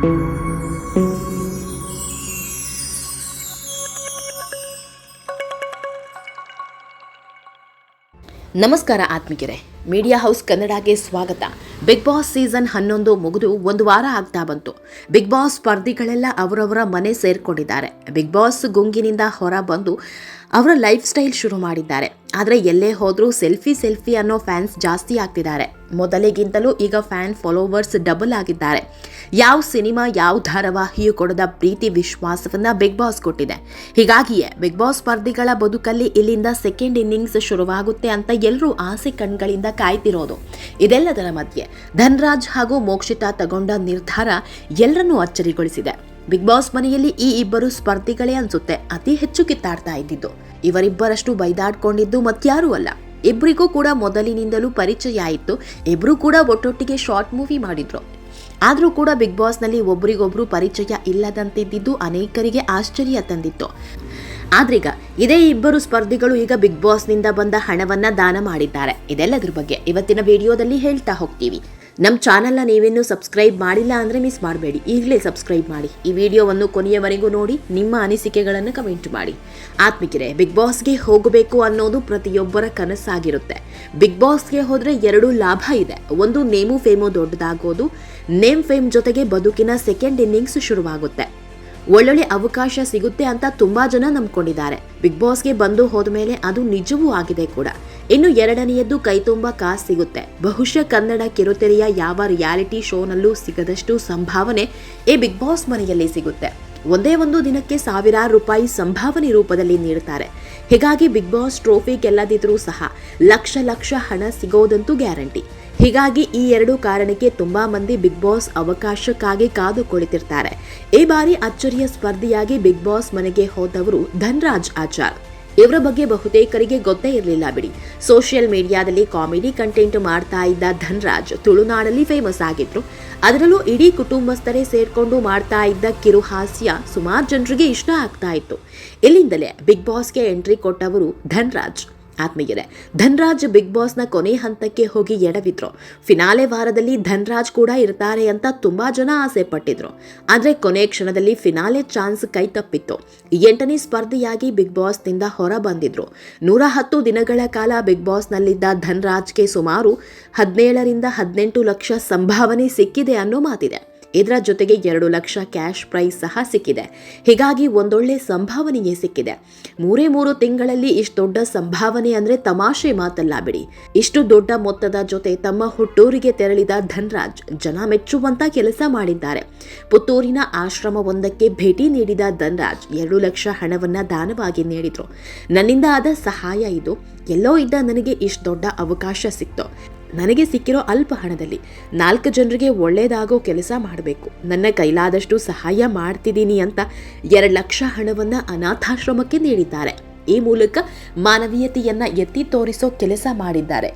ನಮಸ್ಕಾರ ಆತ್ಮಿಕರೇ media house ಕನ್ನಡಗೆ ಸ್ವಾಗತ. Big boss season ಹನ್ನೊಂದು ಮುಗಿದು ಒಂದು ವಾರ ಆಗ್ತಾ ಬಂತು. ಬಿಗ್ ಬಾಸ್ ಸ್ಪರ್ಧಿಗಳೆಲ್ಲ ಅವರವರ ಮನೆ ಸೇರ್ಕೊಂಡಿದ್ದಾರೆ. ಬಿಗ್ ಬಾಸ್ ಗುಂಗಿನಿಂದ ಹೊರ ಬಂದು ಅವರ ಲೈಫ್ ಸ್ಟೈಲ್ ಶುರು ಮಾಡಿದ್ದಾರೆ. ಆದರೆ ಎಲ್ಲೇ ಹೋದರೂ ಸೆಲ್ಫಿ ಸೆಲ್ಫಿ ಅನ್ನೋ ಫ್ಯಾನ್ಸ್ ಜಾಸ್ತಿ ಆಗ್ತಿದ್ದಾರೆ. ಮೊದಲಿಗಿಂತಲೂ ಈಗ ಫ್ಯಾನ್ ಫಾಲೋವರ್ಸ್ ಡಬಲ್ ಆಗಿದ್ದಾರೆ. ಯಾವ ಸಿನಿಮಾ, ಯಾವ ಧಾರಾವಾಹಿಯು ಕೊಡದ ಪ್ರೀತಿ, ವಿಶ್ವಾಸವನ್ನು ಬಿಗ್ ಬಾಸ್ ಕೊಟ್ಟಿದೆ. ಹೀಗಾಗಿಯೇ ಬಿಗ್ ಬಾಸ್ ಸ್ಪರ್ಧಿಗಳ ಬದುಕಲ್ಲಿ ಇಲ್ಲಿಂದ ಸೆಕೆಂಡ್ ಇನ್ನಿಂಗ್ಸ್ ಶುರುವಾಗುತ್ತೆ ಅಂತ ಎಲ್ಲರೂ ಆಸೆ ಕಣ್ಗಳಿಂದ ಕಾಯ್ತಿರೋದು. ಇದೆಲ್ಲದರ ಮಧ್ಯೆ ಧನ್ರಾಜ್ ಹಾಗೂ ಮೋಕ್ಷಿತಾ ತಗೊಂಡ ನಿರ್ಧಾರ ಎಲ್ಲರನ್ನೂ ಅಚ್ಚರಿಗೊಳಿಸಿದೆ. ಬಿಗ್ ಬಾಸ್ ಮನೆಯಲ್ಲಿ ಈ ಇಬ್ಬರು ಸ್ಪರ್ಧಿಗಳೇ ಅನ್ಸುತ್ತೆ. ಅತಿ ಹೆಚ್ಚು ಕಿತ್ತಾಡ್ತಾ ಇದ್ದಿದ್ದು. ಇವರಿಬ್ಬರಷ್ಟು ಬೈದಾಡ್ಕೊಂಡಿದ್ದು ಮತ್ಯಾರೂ ಅಲ್ಲ. ಇಬ್ಬರಿಗೂ ಕೂಡ ಮೊದಲಿನಿಂದಲೂ ಪರಿಚಯ ಆಯಿತು ಇಬ್ರು ಕೂಡ ಒಟ್ಟೊಟ್ಟಿಗೆ ಶಾರ್ಟ್ ಮೂವಿ ಮಾಡಿದ್ರು. ಆದರೂ ಕೂಡ ಬಿಗ್ ಬಾಸ್ನಲ್ಲಿ ಒಬ್ರಿಗೊಬ್ರು ಪರಿಚಯ ಇಲ್ಲದಂತಿದ್ದಿದ್ದು ಅನೇಕರಿಗೆ ಆಶ್ಚರ್ಯ ತಂದಿತ್ತು. ಆದ್ರೀಗ ಇದೇ ಇಬ್ಬರು ಸ್ಪರ್ಧಿಗಳು ಈಗ ಬಿಗ್ ಬಾಸ್ನಿಂದ ಬಂದ ಹಣವನ್ನ ದಾನ ಮಾಡಿದ್ದಾರೆ. ಇದೆಲ್ಲದ್ರ ಬಗ್ಗೆ ಇವತ್ತಿನ ವಿಡಿಯೋದಲ್ಲಿ ಹೇಳ್ತಾ ಹೋಗ್ತೀವಿ. ನಮ್ಮ ಚಾನಲ್ನ ನೀವಿನ್ನೂ ಸಬ್ಸ್ಕ್ರೈಬ್ ಮಾಡಿಲ್ಲ ಅಂದರೆ ಮಿಸ್ ಮಾಡಬೇಡಿ. ಈಗಲೇ ಸಬ್ಸ್ಕ್ರೈಬ್ ಮಾಡಿ. ಈ ವಿಡಿಯೋವನ್ನು ಕೊನೆಯವರೆಗೂ ನೋಡಿ, ನಿಮ್ಮ ಅನಿಸಿಕೆಗಳನ್ನು ಕಮೆಂಟ್ ಮಾಡಿ. ಆತ್ಮಿಕರೇ ಬಿಗ್ ಬಾಸ್ಗೆ ಹೋಗಬೇಕು ಅನ್ನೋದು ಪ್ರತಿಯೊಬ್ಬರ ಕನಸಾಗಿರುತ್ತೆ. ಬಿಗ್ ಬಾಸ್ಗೆ ಹೋದರೆ ಎರಡು ಲಾಭ ಇದೆ. ಒಂದು ನೇಮು ಫೇಮು ದೊಡ್ಡದಾಗೋದು. ನೇಮ್ ಫೇಮ್ ಜೊತೆಗೆ ಬದುಕಿನ ಸೆಕೆಂಡ್ ಇನ್ನಿಂಗ್ಸ್ ಶುರುವಾಗುತ್ತೆ. ಒಳ್ಳೊಳ್ಳೆ ಅವಕಾಶ ಸಿಗುತ್ತೆ ಅಂತ ತುಂಬಾ ಜನ ನಂಬ್ಕೊಂಡಿದ್ದಾರೆ. ಬಿಗ್ ಬಾಸ್ಗೆ ಬಂದು ಹೋದ ಮೇಲೆ ಅದು ನಿಜವೂ ಆಗಿದೆ ಕೂಡ. ಇನ್ನು ಎರಡನೆಯದ್ದು ಕೈತುಂಬ ಕಾಸ್ ಸಿಗುತ್ತೆ. ಬಹುಶಃ ಕನ್ನಡ ಕಿರುತೆರೆಯ ಯಾವ ರಿಯಾಲಿಟಿ ಶೋನಲ್ಲೂ ಸಿಗದಷ್ಟು ಸಂಭಾವನೆ ಈ ಬಿಗ್ ಬಾಸ್ ಮನೆಯಲ್ಲಿ ಸಿಗುತ್ತೆ. ಒಂದೇ ಒಂದು ದಿನಕ್ಕೆ ಸಾವಿರಾರು ರೂಪಾಯಿ ಸಂಭಾವನೆ ರೂಪದಲ್ಲಿ ನೀಡುತ್ತಾರೆ ಹೀಗಾಗಿ ಬಿಗ್ ಬಾಸ್ ಟ್ರೋಫಿ ಗೆಲ್ಲದಿದ್ರೂ ಸಹ ಲಕ್ಷ ಲಕ್ಷ ಹಣ ಸಿಗೋದಂತೂ ಗ್ಯಾರಂಟಿ. ಹೀಗಾಗಿ ಈ ಎರಡು ಕಾರಣಕ್ಕೆ ತುಂಬಾ ಮಂದಿ ಬಿಗ್ ಬಾಸ್ ಅವಕಾಶಕ್ಕಾಗಿ ಕಾದು ಕುಳಿತಿರ್ತಾರೆ. ಈ ಬಾರಿ ಅಚ್ಚರಿಯ ಸ್ಪರ್ಧಿಯಾಗಿ ಬಿಗ್ ಬಾಸ್ ಮನೆಗೆ ಹೋದವರು ಧನ್ರಾಜ್ ಆಚಾರ್. ಇವರ ಬಗ್ಗೆ ಬಹುತೇಕರಿಗೆ ಗೊತ್ತೇ ಇರಲಿಲ್ಲ ಬಿಡಿ. ಸೋಷಿಯಲ್ ಮೀಡಿಯಾದಲ್ಲಿ ಕಾಮಿಡಿ ಕಂಟೆಂಟ್ ಮಾಡ್ತಾ ಇದ್ದ ಧನ್ರಾಜ್ ತುಳುನಾಡಲ್ಲಿ ಫೇಮಸ್ ಆಗಿದ್ರು. ಅದರಲ್ಲೂ ಇಡೀ ಕುಟುಂಬಸ್ಥರೇ ಸೇರ್ಕೊಂಡು ಮಾಡ್ತಾ ಇದ್ದ ಕಿರುಹಾಸ್ಯ ಸುಮಾರು ಜನರಿಗೆ ಇಷ್ಟ ಆಗ್ತಾ ಇತ್ತು. ಇಲ್ಲಿಂದಲೇ ಬಿಗ್ ಬಾಸ್ಗೆ ಎಂಟ್ರಿ ಕೊಟ್ಟವರು ಧನ್ರಾಜ್. ಆತ್ಮೀಯರೇ, ಧನ್ರಾಜ್ ಬಿಗ್ ಬಾಸ್ನ ಕೊನೆ ಹಂತಕ್ಕೆ ಹೋಗಿ ಎಡವಿದ್ರು. ಫಿನಾಲೆ ವಾರದಲ್ಲಿ ಧನ್ರಾಜ್ ಕೂಡ ಇರ್ತಾರೆ ಅಂತ ತುಂಬಾ ಜನ ಆಸೆ ಪಟ್ಟಿದ್ರು. ಆದರೆ ಕೊನೆ ಕ್ಷಣದಲ್ಲಿ ಫಿನಾಲೆ ಚಾನ್ಸ್ ಕೈ ತಪ್ಪಿತ್ತು. ಎಂಟನೇ ಸ್ಪರ್ಧೆಯಾಗಿ ಬಿಗ್ ಬಾಸ್ನಿಂದ ಹೊರ ಬಂದಿದ್ರು. ನೂರ ಹತ್ತು ದಿನಗಳ ಕಾಲ ಬಿಗ್ ಬಾಸ್ನಲ್ಲಿದ್ದ ಧನ್ರಾಜ್ಗೆ ಸುಮಾರು ಹದಿನೇಳರಿಂದ ಹದಿನೆಂಟು ಲಕ್ಷ ಸಂಭಾವನೆ ಸಿಕ್ಕಿದೆ ಅನ್ನೋ ಮಾತಿದೆ. ಇದರ ಜೊತೆಗೆ ಎರಡು ಲಕ್ಷ ಕ್ಯಾಶ್ ಪ್ರೈಸ್ ಸಹ ಸಿಕ್ಕಿದೆ. ಹೀಗಾಗಿ ಒಂದೊಳ್ಳೆ ಸಂಭಾವನೆಯೇ ಸಿಕ್ಕಿದೆ. ಮೂರೇ ಮೂರು ತಿಂಗಳಲ್ಲಿ ಇಷ್ಟು ದೊಡ್ಡ ಸಂಭಾವನೆ ಅಂದ್ರೆ ತಮಾಷೆ ಮಾತಲ್ಲ ಬಿಡಿ. ಇಷ್ಟು ದೊಡ್ಡ ಮೊತ್ತದ ಜೊತೆ ತಮ್ಮ ಹುಟ್ಟೂರಿಗೆ ತೆರಳಿದ ಧನ್ರಾಜ್ ಜನ ಮೆಚ್ಚುವಂತ ಕೆಲಸ ಮಾಡಿದ್ದಾರೆ. ಪುತ್ತೂರಿನ ಆಶ್ರಮವೊಂದಕ್ಕೆ ಭೇಟಿ ನೀಡಿದ ಧನ್ರಾಜ್ ಎರಡು ಲಕ್ಷ ಹಣವನ್ನ ದಾನವಾಗಿ ನೀಡಿದ್ರು. ನನ್ನಿಂದ ಆದ ಸಹಾಯ ಇದು. ಎಲ್ಲೋ ಇದ್ದ ನನಗೆ ಇಷ್ಟು ದೊಡ್ಡ ಅವಕಾಶ ಸಿಕ್ತು. ನನಗೆ ಸಿಕ್ಕಿರೋ ಅಲ್ಪ ಹಣದಲ್ಲಿ ನಾಲ್ಕು ಜನರಿಗೆ ಒಳ್ಳೆಯದಾಗೋ ಕೆಲಸ ಮಾಡಬೇಕು. ನನ್ನ ಕೈಲಾದಷ್ಟು ಸಹಾಯ ಮಾಡ್ತಿದ್ದೀನಿ ಅಂತ ಎರಡು ಲಕ್ಷ ಹಣವನ್ನು ಅನಾಥಾಶ್ರಮಕ್ಕೆ ನೀಡಿದ್ದಾರೆ. ಈ ಮೂಲಕ ಮಾನವೀಯತೆಯನ್ನು ಎತ್ತಿ ತೋರಿಸೋ ಕೆಲಸ ಮಾಡಿದ್ದಾರೆ.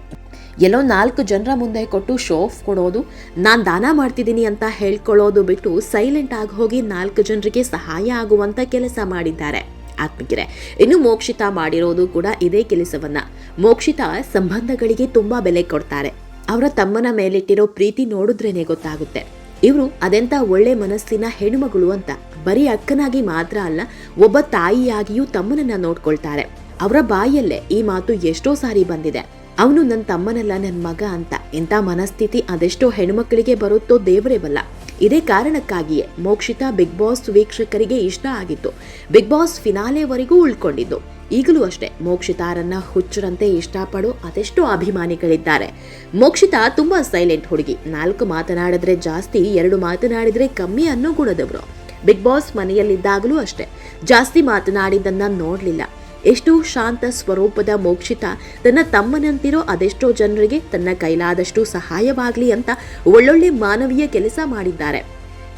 ಎಲ್ಲೋ ನಾಲ್ಕು ಜನರ ಮುಂದೆ ಕೊಟ್ಟು ಶೋಫ್ ಕೊಡೋದು, ನಾನು ದಾನ ಮಾಡ್ತಿದ್ದೀನಿ ಅಂತ ಹೇಳ್ಕೊಳ್ಳೋದು ಬಿಟ್ಟು ಸೈಲೆಂಟ್ ಆಗಿ ಹೋಗಿ ನಾಲ್ಕು ಜನರಿಗೆ ಸಹಾಯ ಆಗುವಂಥ ಕೆಲಸ ಮಾಡಿದ್ದಾರೆ. ಆತ್ಮಗಿರೆ. ಇನ್ನು ಮೋಕ್ಷಿತ ಮಾಡಿರೋದು ಕೂಡ ಇದೇ ಕೆಲಸವನ್ನ. ಮೋಕ್ಷಿತ ಸಂಬಂಧಗಳಿಗೆ ತುಂಬಾ ಬೆಲೆ ಕೊಡ್ತಾರೆ. ಅವರ ತಮ್ಮನ ಮೇಲಿಟ್ಟಿರೋ ಪ್ರೀತಿ ನೋಡಿದ್ರೇನೆ ಗೊತ್ತಾಗುತ್ತೆ. ಇವರು ಅದೆಂತ ಒಳ್ಳೆ ಮನಸ್ಸಿನ ಹೆಣ್ಣುಮಗಳು ಅಂತ, ಬರೀ ಅಕ್ಕನಾಗಿ ಮಾತ್ರ ಅಲ್ಲ, ಒಬ್ಬ ತಾಯಿಯಾಗಿಯೂ ತಮ್ಮನನ್ನ ನೋಡ್ಕೊಳ್ತಾರೆ. ಅವರ ಬಾಯಲ್ಲೇ ಈ ಮಾತು ಎಷ್ಟೋ ಸಾರಿ ಬಂದಿದೆ. ಅವನು ನನ್ನ ತಮ್ಮನಲ್ಲ ನನ್ನ ಮಗ ಅಂತ ಇಂಥ ಮನಸ್ಥಿತಿ ಅದೆಷ್ಟೋ ಹೆಣ್ಮಕ್ಳಿಗೆ ಬರುತ್ತೋ ದೇವರೇ ಬಲ್ಲ. ಇದೇ ಕಾರಣಕ್ಕಾಗಿಯೇ ಮೋಕ್ಷಿತಾ ಬಿಗ್ ಬಾಸ್ ವೀಕ್ಷಕರಿಗೆ ಇಷ್ಟ ಆಗಿತ್ತು. ಬಿಗ್ ಬಾಸ್ ಫಿನಾಲೆವರೆಗೂ ಉಳ್ಕೊಂಡಿದ್ದು. ಈಗಲೂ ಅಷ್ಟೇ ಮೋಕ್ಷಿತಾರನ್ನ ಹುಚ್ಚರಂತೆ ಇಷ್ಟಪಡೋ ಅದೆಷ್ಟೋ ಅಭಿಮಾನಿಗಳಿದ್ದಾರೆ. ಮೋಕ್ಷಿತಾ ತುಂಬಾ ಸೈಲೆಂಟ್ ಹುಡುಗಿ. ನಾಲ್ಕು ಮಾತನಾಡಿದ್ರೆ ಜಾಸ್ತಿ, ಎರಡು ಮಾತನಾಡಿದ್ರೆ ಕಮ್ಮಿ ಅನ್ನೋ ಗುಣದವರು. ಬಿಗ್ ಬಾಸ್ ಮನೆಯಲ್ಲಿದ್ದಾಗಲೂ ಅಷ್ಟೇ. ಜಾಸ್ತಿ ಮಾತನಾಡಿದ್ದನ್ನ ನೋಡಲಿಲ್ಲ. ಎಷ್ಟು ಶಾಂತ ಸ್ವರೂಪದ ಮೋಕ್ಷಿತ ತನ್ನ ತಮ್ಮನಂತಿರೋ ಅದೆಷ್ಟೋ ಜನರಿಗೆ ತನ್ನ ಕೈಲಾದಷ್ಟು ಸಹಾಯವಾಗಲಿ ಅಂತ ಒಳ್ಳೊಳ್ಳೆ ಮಾನವೀಯ ಕೆಲಸ ಮಾಡಿದ್ದಾರೆ.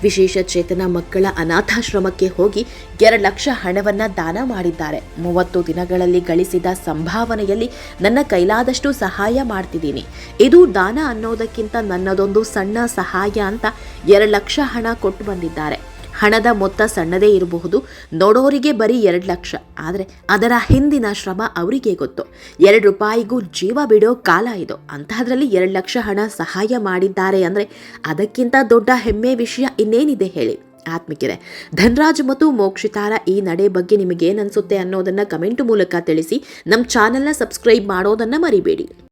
ವಿಶೇಷ ಚೇತನ ಮಕ್ಕಳ ಅನಾಥಾಶ್ರಮಕ್ಕೆ ಹೋಗಿ ಎರಡು ಲಕ್ಷ ಹಣವನ್ನ ದಾನ ಮಾಡಿದ್ದಾರೆ. ಮೂವತ್ತು ದಿನಗಳಲ್ಲಿ ಗಳಿಸಿದ ಸಂಭಾವನೆಯಲ್ಲಿ ನನ್ನ ಕೈಲಾದಷ್ಟು ಸಹಾಯ ಮಾಡ್ತಿದ್ದೀನಿ. ಇದು ದಾನ ಅನ್ನೋದಕ್ಕಿಂತ ನನ್ನದೊಂದು ಸಣ್ಣ ಸಹಾಯ ಅಂತ ಎರಡು ಲಕ್ಷ ಹಣ ಕೊಟ್ಟು ಬಂದಿದ್ದಾರೆ. ಹಣದ ಮೊತ್ತ ಸಣ್ಣದೇ ಇರಬಹುದು. ನೋಡೋರಿಗೆ ಬರೀ ಎರಡು ಲಕ್ಷ. ಆದರೆ ಅದರ ಹಿಂದಿನ ಶ್ರಮ ಅವರಿಗೆ ಗೊತ್ತು. ಎರಡು ರೂಪಾಯಿಗೂ ಜೀವ ಬಿಡೋ ಕಾಲ ಇದು. ಅಂತಹದ್ರಲ್ಲಿ ಎರಡು ಲಕ್ಷ ಹಣ ಸಹಾಯ ಮಾಡಿದ್ದಾರೆ ಅಂದರೆ ಅದಕ್ಕಿಂತ ದೊಡ್ಡ ಹೆಮ್ಮೆ ವಿಷಯ ಇನ್ನೇನಿದೆ ಹೇಳಿ. ಆತ್ಮಿಕಿದೆ ಧನ್ರಾಜ್ ಮತ್ತು ಮೋಕ್ಷಿತಾರ ಈ ನಡೆ ಬಗ್ಗೆ ನಿಮಗೇನು ಅನಿಸುತ್ತೆ ಅನ್ನೋದನ್ನು ಕಮೆಂಟ್ ಮೂಲಕ ತಿಳಿಸಿ. ನಮ್ಮ ಚಾನೆಲ್ನ ಸಬ್ಸ್ಕ್ರೈಬ್ ಮಾಡೋದನ್ನು ಮರಿಬೇಡಿ.